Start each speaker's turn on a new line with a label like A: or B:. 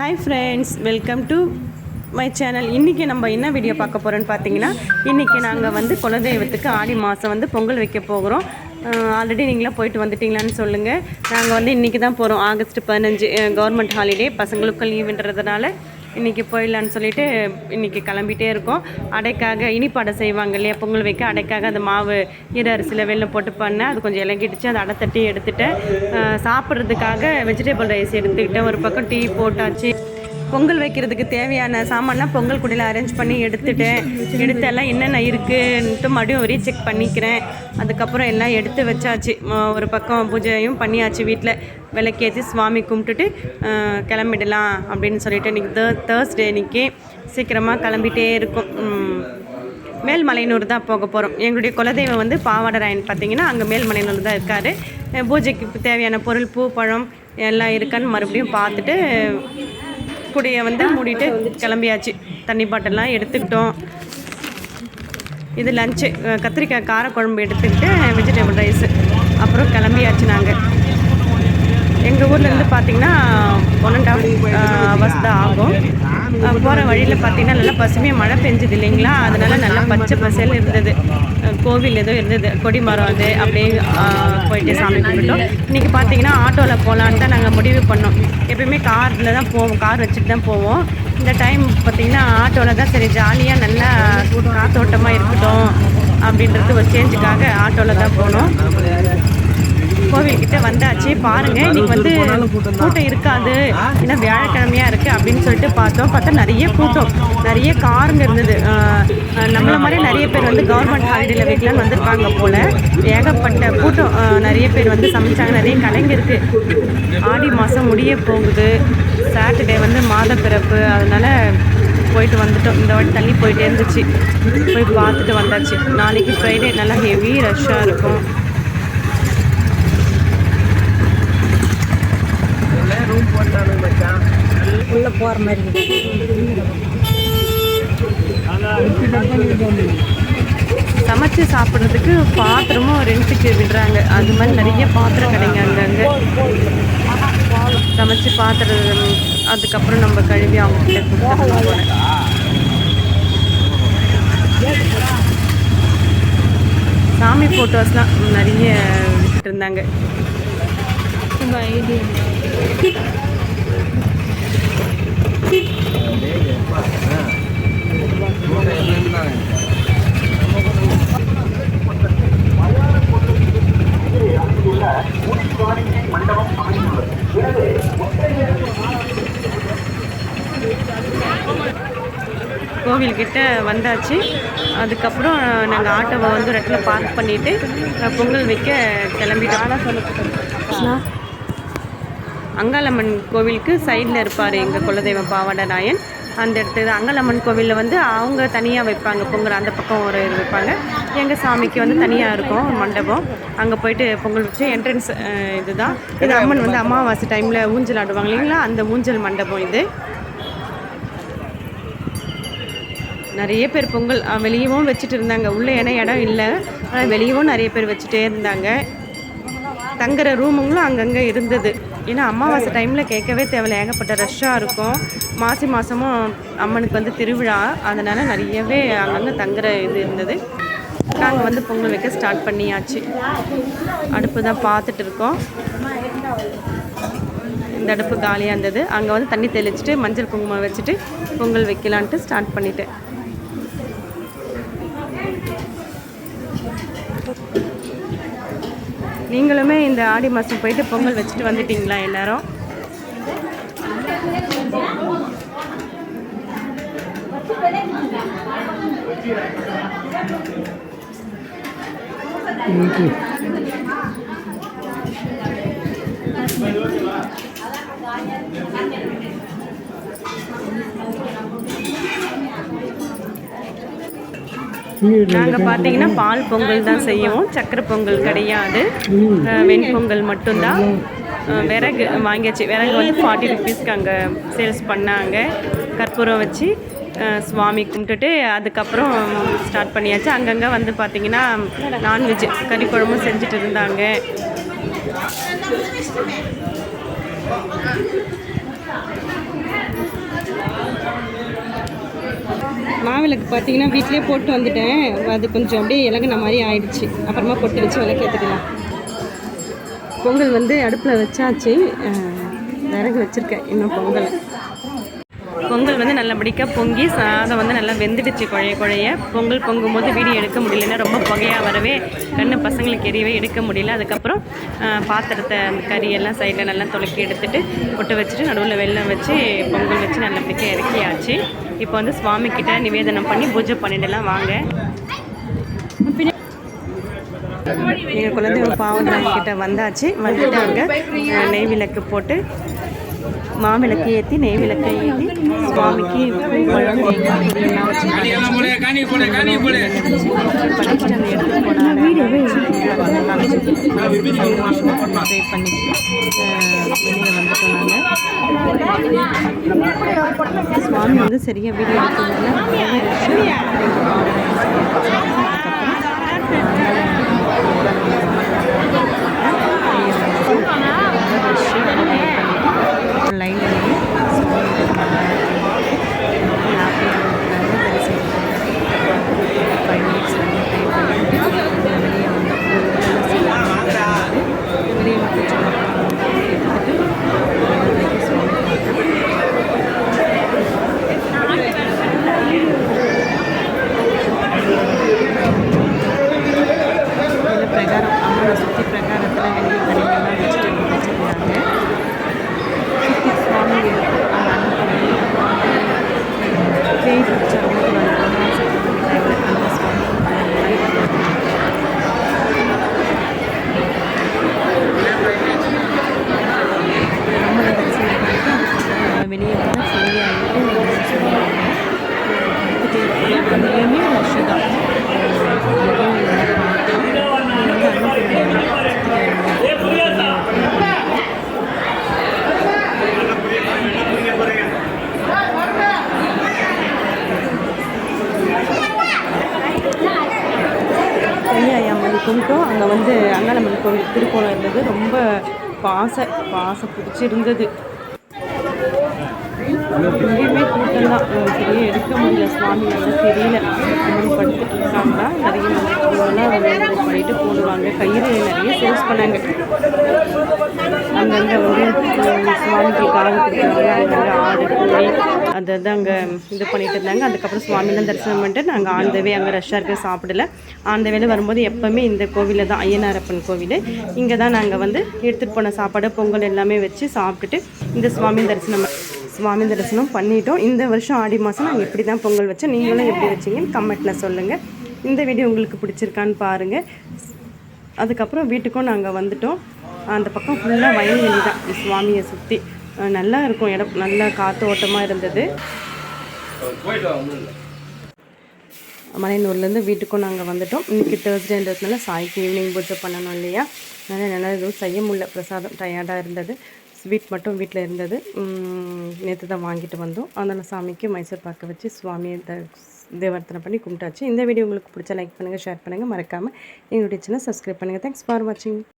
A: Hi friends welcome to my channel இன்றைக்கி நம்ம என்ன வீடியோ பார்க்க போகிறோன்னு பார்த்தீங்கன்னா இன்றைக்கி நாங்கள் வந்து குலதெய்வத்துக்கு ஆடி மாதம் வந்து பொங்கல் வைக்க போகிறோம். ஆல்ரெடி நீங்களாம் போயிட்டு வந்துட்டீங்களான்னு சொல்லுங்கள் நாங்கள் வந்து இன்றைக்கி தான் போகிறோம் ஆகஸ்ட் பதினஞ்சு கவர்மெண்ட் ஹாலிடே பசங்களுக்கும் லீவுன்றதுனால இன்றைக்கி போயிடலான்னு சொல்லிட்டு இன்றைக்கி கிளம்பிட்டே இருக்கோம். அடைக்காக இனிப்பாடை செய்வாங்க இல்லையா? பொங்கல் வைக்க அடைக்காக அந்த மாவு ஈர அரிசியில் வெளில போட்டு பண்ணேன். அது கொஞ்சம் இலங்கிடுச்சு. அதை அடை தட்டி எடுத்துட்டேன். சாப்பிட்றதுக்காக வெஜிடபிள் ரைஸ் எடுத்துக்கிட்டேன். ஒரு பக்கம் டீ போட்டாச்சு. பொங்கல் வைக்கிறதுக்கு தேவையான சாமான்லாம் பொங்கல் குடியில் அரேஞ்ச் பண்ணி எடுத்துட்டேன் எடுத்து எல்லாம் என்னென்ன இருக்குன்ட்டு மறுபடியும் ரீசெக் பண்ணிக்கிறேன். அதுக்கப்புறம் எல்லாம் எடுத்து வச்சாச்சு. ஒரு பக்கம் பூஜையும் பண்ணியாச்சு வீட்டில் விளக்கேற்றி சுவாமி கும்பிட்டுட்டு கிளம்பிடலாம் அப்படின்னு சொல்லிட்டு இன்றைக்கி தேர்ஸ்டே இன்றைக்கி சீக்கிரமாக கிளம்பிட்டே இருக்கும். மேல்மலையனூர் தான் போக போகிறோம் எங்களுடைய குலதெய்வம் வந்து பாவாடராயன் பார்த்தீங்கன்னா அங்கே மேல்மலையனூர் தான் இருக்கார். பூஜைக்கு தேவையான பொருள் பூ பழம் எல்லாம் இருக்கான்னு மறுபடியும் பார்த்துட்டு குடியை வந்து மூடிட்டு கிளம்பியாச்சு. தண்ணி பாட்டெல்லாம் எடுத்துக்கிட்டோம். இது லஞ்சு கத்திரிக்காய் காரக்குழம்பு எடுத்துக்கிட்டு வெஜிடபிள் ரைஸு அப்புறம் கிளம்பியாச்சு நாங்கள் எங்கள் ஊர்லேருந்து பார்த்தீங்கன்னா ஒன் அண்ட் ஹாஃப் ஹவர்ஸ் தான் ஆகும். போகிற வழியில் பார்த்தீங்கன்னா நல்லா பசுமையாக மழை பெஞ்சுது இல்லைங்களா? அதனால நல்லா பச்சை பசேல் இருந்தது. கோவில் ஏதோ இருந்தது. கொடி மரம் அது அப்படியே போயிட்டு சாமி கும்பிட்டோம். இன்றைக்கி பார்த்தீங்கன்னா ஆட்டோவில் போகலான்னு தான் நாங்கள் முடிவு பண்ணோம். எப்பயுமே காரில் தான் போவோம். கார் வச்சுட்டு தான் போவோம். இந்த டைம் பார்த்தீங்கன்னா ஆட்டோவில் தான் சரி ஜாலியாக நல்லா காத்தோட்டமாக இருக்கட்டும் அப்படின்றது ஒரு சேஞ்சுக்காக ஆட்டோவில் தான் போனோம். கோவில்கிட்ட வந்தாச்சு. பாருங்க இன்னைக்கு வந்து கூட்டம் இருக்காது. ஏன்னா வியாழக்கிழமையா இருக்கு அப்படின்னு சொல்லிட்டு பார்த்தோம். பார்த்தா நிறைய கூட்டம் நிறைய காருங்க இருந்தது. நம்மள மாதிரி நிறைய பேர் வந்து கவர்மெண்ட் ஹாலிடேல வைக்கலாம்னு வந்திருக்காங்க போல. ஏகப்பட்ட கூட்டம் நிறைய பேர் வந்து சமைச்சாங்க. நிறைய கலைங்க இருக்கு. ஆடி மாதம் முடிய போகுது. சாட்டர்டே வந்து மாத பிறப்பு. அதனால போயிட்டு வந்துட்டோம். இந்த வாட்டி தள்ளி போயிட்டே இருந்துச்சு. போய் பார்த்துட்டு வந்தாச்சு. நாளைக்கு ஃப்ரைடே நல்லா ஹெவி ரஷ்ஷாக இருக்கும்.
B: போற மாதிரி
A: சமைச்சு சாப்பிட்றதுக்கு பாத்திரமும் ரெண்ட்டுக்கு விடுறாங்க. அது மாதிரி நிறைய பாத்திரம் கடைங்க அங்கங்கே. சமைச்சு பாத்திரம் அதுக்கப்புறம் நம்ம கழுவி அவங்க கிட்ட கொடுத்துடலாம் போல சாமி ஃபோட்டோஸ்லாம் நிறைய விட்டுட்டு இருந்தாங்க. கோவில்கிட்ட வந்தாச்சு. அதுக்கப்புறம் நாங்கள் ஆட்டோவை வந்து ஒரு இடத்துல பார்க் பண்ணிவிட்டு பொங்கல் வைக்க கிளம்பிட்டோம். அங்காளம்மன் கோவிலுக்கு சைடில் இருப்பார் எங்கள் குலதெய்வம் பாவாடை நாயன் அந்த இடத்துல அங்காளம்மன் கோவிலில் வந்து அவங்க தனியாக வைப்பாங்க. பொங்கல் அந்த பக்கம் ஒரு இது வைப்பாங்க. எங்கள் சாமிக்கு வந்து தனியாக இருக்கும் மண்டபம். அங்கே போயிட்டு பொங்கல் வச்சு என்ட்ரன்ஸ் இதுதான். இது அம்மன் வந்து அமாவாசை டைமில் ஊஞ்சல் ஆடுவாங்க இல்லைங்களா? அந்த ஊஞ்சல் மண்டபம் இது. நிறைய பேர் பொங்கல் வெளியவும் வச்சுட்டு இருந்தாங்க. உள்ளே ஏன்னா இடம் இல்லை. ஆனால் வெளியவும் நிறைய பேர் வச்சுட்டே இருந்தாங்க. தங்குற ரூமுங்களும் அங்கங்கே இருந்தது. ஏன்னா அமாவாசை டைமில் கேட்கவே தேவையில்ல. ஏகப்பட்ட ரஷ்ஷாக இருக்கும். மாசி மாதமும் அம்மனுக்கு வந்து திருவிழா. அதனால் நிறையவே அங்கங்கே தங்குற இது இருந்தது. நாங்கள் வந்து பொங்கல் வைக்க ஸ்டார்ட் பண்ணியாச்சு. அடுப்பு தான் பார்த்துட்டு இருக்கோம். இந்த அடுப்பு காலியாக இருந்தது. அங்கே வந்து தண்ணி தெளிச்சிட்டு மஞ்சள் குங்குமம் வச்சுட்டு பொங்கல் வைக்கலான்ட்டு ஸ்டார்ட் பண்ணிட்டேன். நீங்களுமே இந்த ஆடி மாதம் போயிட்டு பொங்கல் வச்சுட்டு வந்துட்டீங்களா எல்லாரும்? நாங்கள் பார்த்தீங்கன்னா பால் பொங்கல் தான் செய்வோம். சக்கரை பொங்கல் கிடையாது. வெண்பொங்கல் மட்டும்தான். விறகு வாங்கியாச்சு. விறகு வந்து ஃபார்ட்டி ருபீஸ்க்கு அங்கே சேல்ஸ் பண்ணாங்க. கற்பூரம் வச்சு சுவாமி கும்பிட்டுட்டு அதுக்கப்புறம் ஸ்டார்ட் பண்ணியாச்சு. அங்கங்கே வந்து பார்த்தீங்கன்னா நான்வெஜ் கறி குழம்பும் செஞ்சுட்டு இருந்தாங்க. மாவிளக்கு பார்த்தீங்கன்னா வீட்டிலே போட்டு வந்துட்டேன். அது கொஞ்சம் அப்படியே இலகுன மாதிரி ஆயிடுச்சு. அப்புறமா பொட்டு வச்சு விளக்கு ஏற்றிக்கலாம் பொங்கல் வந்து அடுப்பில் வச்சாச்சு. விறகு வச்சுருக்கேன். இன்னும் பொங்கல். பொங்கல் வந்து நல்லபடியாக பொங்கி சாதம் வந்து நல்லா வெந்துடுச்சு குழைய குழைய. பொங்கல் பொங்கும் போது வீடியோ எடுக்க முடியலன்னா ரொம்ப புகையாக வரவே கண்ணு பசங்களுக்கு எரியவே எடுக்க முடியல. அதுக்கப்புறம் பாத்திரத்தை அந்த கறியெல்லாம் சைடில் நல்லா துளக்கி எடுத்துகிட்டு பொட்டு வச்சுட்டு நடுவில் வெள்ளம் வச்சு பொங்கல் வச்சு நல்லபடியாக இறக்கியாச்சு. இப்போ வந்து சுவாமி கிட்ட நிவேதனம் பண்ணி பூஜை பண்ணிடலாம் வாங்க. எங்கள் குழந்தைங்க பாவனாங்க கிட்ட வந்தாச்சு. வந்துட்டு அங்கே நெய் விளக்கு போட்டு மாவிளக்கு ஏற்றி நெய் விளக்கை ஏற்றி சுவாமிக்கு பழம் தேங்காய் இதெல்லாம் வச்சு அந்த போனாங்க என்ஜாய் பண்ணி வெளியே வந்துட்டோம் சுவாமி வந்து சரியாக வீடியோ எடுத்ததுனால online. கும்பிட்டோம் அங்கே வந்து அங்காளம்மன் கோவில் திருக்கோணம் இருந்தது. ரொம்ப பாச பாச பிடிச்சிருந்தது. எங்கேயுமே கூட்டம் தான் சரியாக எடுக்க முடியல. சுவாமி வந்து தெரியல. அம்மன் படுத்துட்டு இருக்காங்களா? நிறைய வந்து பண்ணிட்டு போடுவாங்க. கயிறு நிறைய சேல்ஸ் பண்ணாங்க. அங்கங்கே வந்து சுவாமிக்கு காது கொடுத்தாங்க அங்கங்கே ஆடு கோழி அதை தான் அங்கே இது பண்ணிட்டு இருந்தாங்க. அதுக்கப்புறம் சுவாமிலாம் தரிசனம் பண்ணிட்டு நாங்கள் ஆந்தவே அங்கே ரஷ்ஷாக இருக்க சாப்பிடல. ஆந்தவேல வரும்போது எப்போவுமே இந்த கோவிலில் தான் ஐயனாரப்பன் கோவில். இங்கே தான் நாங்கள் வந்து எடுத்துகிட்டு போன சாப்பாடு பொங்கல் எல்லாமே வச்சு சாப்பிட்டுட்டு இந்த சுவாமி தரிசனம் சுவாமி தரிசனம் பண்ணிட்டோம். இந்த வருஷம் ஆடி மாதம் நாங்கள் இப்படி தான் பொங்கல் வச்சோம் நீங்களும் எப்படி வச்சீங்கன்னு கமெண்ட்டில் சொல்லுங்கள் இந்த வீடியோ உங்களுக்கு பிடிச்சிருக்கான்னு பாருங்கள் அதுக்கப்புறம் வீட்டுக்கும் நாங்கள் வந்துட்டோம். அந்த பக்கம் ஃபுல்லாக வயல்வெளி தான். சுவாமியை சுற்றி நல்லா இருக்கும் இடம். நல்லா காற்று ஓட்டமாக இருந்தது. மலையனூர்லேருந்து வீட்டுக்கும் நாங்கள் வந்துட்டோம். இன்றைக்கி தேர்ஸ்டேன்றதுனால சாய்க்கு ஈவினிங் பூஜை பண்ணணும் இல்லையா? அதனால் நல்லா எதுவும் செய்ய முடியல. பிரசாதம் டயர்டாக இருந்தது. ஸ்வீட் மட்டும் வீட்டில் இருந்தது. நேற்று தான் வாங்கிட்டு வந்தோம். அதனால் சாமிக்கு மைசூர் பாக்க வச்சு சுவாமியை த தேவர்த்தனை பண்ணி கும்பிட்டாச்சு. இந்த வீடியோ உங்களுக்கு பிடிச்ச லைக் பண்ணுங்கள் ஷேர் பண்ணுங்கள் மறக்காமல் எங்களுடைய சேனல் சப்ஸ்கிரைப் பண்ணுங்கள் தேங்க்ஸ் ஃபார் வாட்சிங்